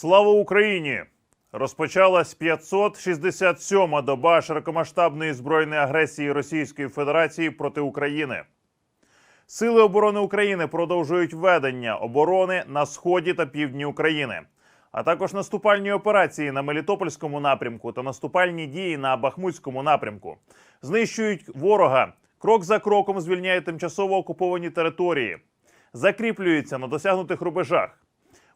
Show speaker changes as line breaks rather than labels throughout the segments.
Слава Україні! Розпочалась 567-ма доба широкомасштабної збройної агресії Російської Федерації проти України. Сили оборони України продовжують ведення оборони на сході та півдні України, а також наступальні операції на Мелітопольському напрямку та наступальні дії на Бахмутському напрямку. Знищують ворога, крок за кроком звільняють тимчасово окуповані території, закріплюються на досягнутих рубежах.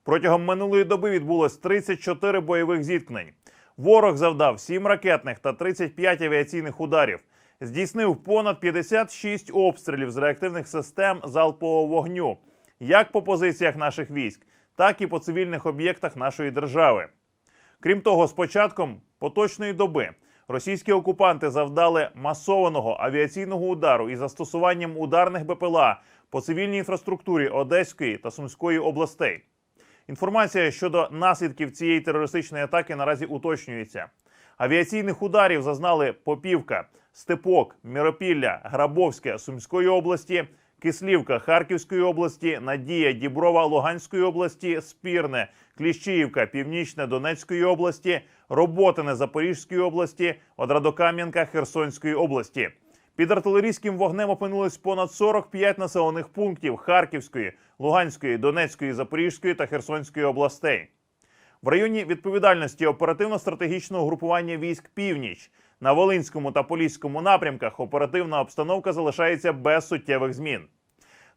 Протягом минулої доби відбулось 34 бойових зіткнень. Ворог завдав 7 ракетних та 35 авіаційних ударів. Здійснив понад 56 обстрілів з реактивних систем залпового вогню, як по позиціях наших військ, так і по цивільних об'єктах нашої держави. Крім того, з початком поточної доби російські окупанти завдали масованого авіаційного удару із застосуванням ударних БПЛА по цивільній інфраструктурі Одеської та Сумської областей. Інформація щодо наслідків цієї терористичної атаки наразі уточнюється. Авіаційних ударів зазнали Попівка, Степок, Міропілля, Грабовське Сумської області, Кислівка Харківської області, Надія Діброва Луганської області, Спірне, Кліщіївка, Північне Донецької області, Роботине Запорізької області, Одрадокам'янка Херсонської області. Під артилерійським вогнем опинились понад 45 населених пунктів Харківської, Луганської, Донецької, Запорізької та Херсонської областей. В районі відповідальності оперативно-стратегічного групування військ Північ на Волинському та Поліському напрямках оперативна обстановка залишається без суттєвих змін.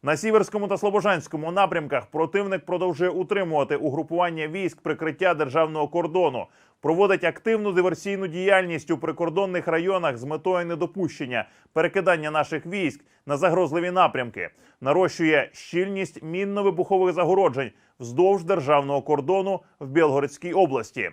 На Сіверському та Слобожанському напрямках противник продовжує утримувати угрупування військ прикриття державного кордону, проводить активну диверсійну діяльність у прикордонних районах з метою недопущення перекидання наших військ на загрозливі напрямки, нарощує щільність мінно-вибухових загороджень вздовж державного кордону в Білгородській області.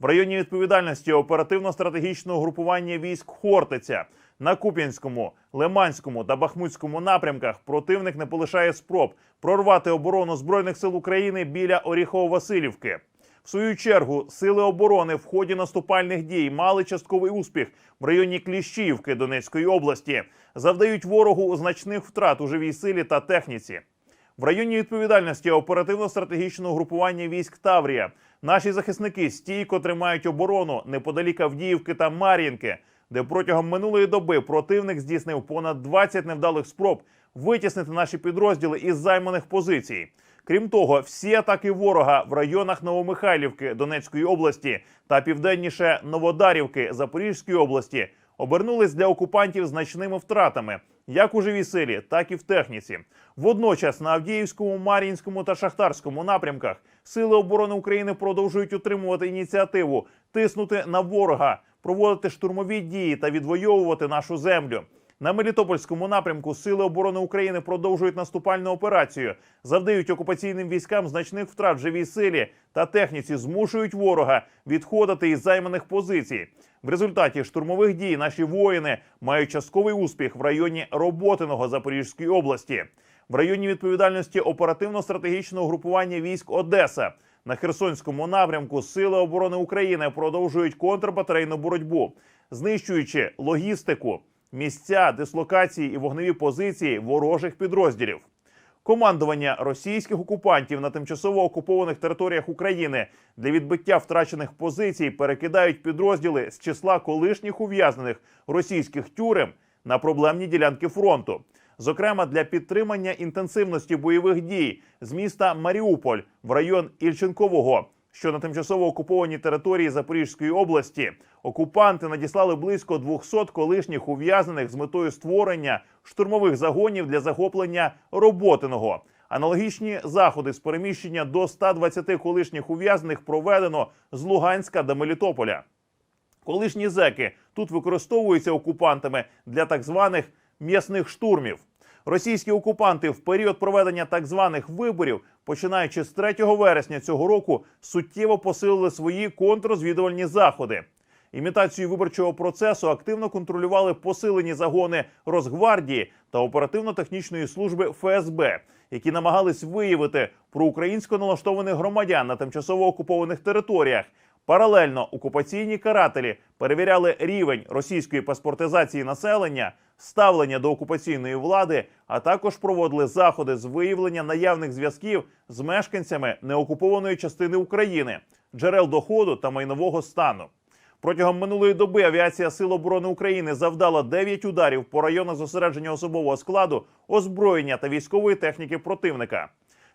В районі відповідальності оперативно-стратегічного групування військ Хортиця на Куп'янському, Лиманському та Бахмутському напрямках противник не полишає спроб прорвати оборону збройних сил України біля Оріхово-Василівки. В свою чергу сили оборони в ході наступальних дій мали частковий успіх в районі Кліщіївки Донецької області, завдають ворогу значних втрат у живій силі та техніці. В районі відповідальності оперативно-стратегічного групування військ Таврія наші захисники стійко тримають оборону неподалік Авдіївки та Мар'їнки, де протягом минулої доби противник здійснив понад 20 невдалих спроб витіснити наші підрозділи із займаних позицій. Крім того, всі атаки ворога в районах Новомихайлівки Донецької області та південніше Новодарівки Запорізької області обернулись для окупантів значними втратами, як у живій силі, так і в техніці. Водночас на Авдіївському, Мар'їнському та Шахтарському напрямках сили оборони України продовжують утримувати ініціативу, тиснути на ворога, проводити штурмові дії та відвоювати нашу землю. На Мелітопольському напрямку Сили оборони України продовжують наступальну операцію, завдають окупаційним військам значних втрат в живій силі та техніці, змушують ворога відходити із займаних позицій. В результаті штурмових дій наші воїни мають частковий успіх в районі Роботиного Запорізької області, в районі відповідальності оперативно-стратегічного групування військ Одеса. На Херсонському напрямку Сили оборони України продовжують контрбатарейну боротьбу, знищуючи логістику, місця дислокації і вогневі позиції ворожих підрозділів. Командування російських окупантів на тимчасово окупованих територіях України для відбиття втрачених позицій перекидають підрозділи з числа колишніх ув'язнених російських тюрем на проблемні ділянки фронту. Зокрема, для підтримання інтенсивності бойових дій з міста Маріуполь в район Ільченкового, що на тимчасово окупованій території Запорізької області, окупанти надіслали близько 200 колишніх ув'язнених з метою створення штурмових загонів для захоплення роботиного. Аналогічні заходи з переміщення до 120 колишніх ув'язнених проведено з Луганська до Мелітополя. Колишні зеки тут використовуються окупантами для так званих м'ясних штурмів. Російські окупанти в період проведення так званих виборів, починаючи з 3 вересня цього року, суттєво посилили свої контррозвідувальні заходи. Імітацію виборчого процесу активно контролювали посилені загони Росгвардії та оперативно-технічної служби ФСБ, які намагались виявити проукраїнсько налаштованих громадян на тимчасово окупованих територіях. Паралельно окупаційні карателі перевіряли рівень російської паспортизації населення ставлення до окупаційної влади, а також проводили заходи з виявлення наявних зв'язків з мешканцями неокупованої частини України, джерел доходу та майнового стану. Протягом минулої доби авіація Сил оборони України завдала 9 ударів по районах зосередження особового складу, озброєння та військової техніки противника.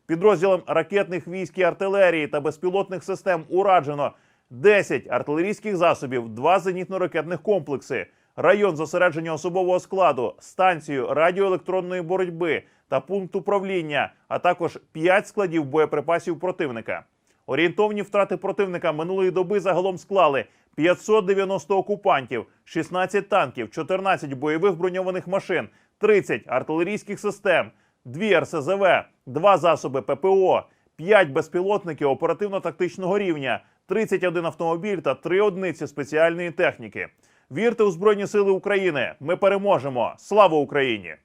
Підрозділам ракетних військ і артилерії та безпілотних систем ураджено 10 артилерійських засобів, 2 зенітно-ракетних комплекси, район зосередження особового складу, станцію радіоелектронної боротьби та пункт управління, а також 5 складів боєприпасів противника. Орієнтовні втрати противника минулої доби загалом склали 590 окупантів, 16 танків, 14 бойових броньованих машин, 30 артилерійських систем, 2 РСЗВ, 2 засоби ППО, 5 безпілотників оперативно-тактичного рівня, 31 автомобіль та 3 одиниці спеціальної техніки. Вірте у Збройні Сили України! Ми переможемо! Слава Україні!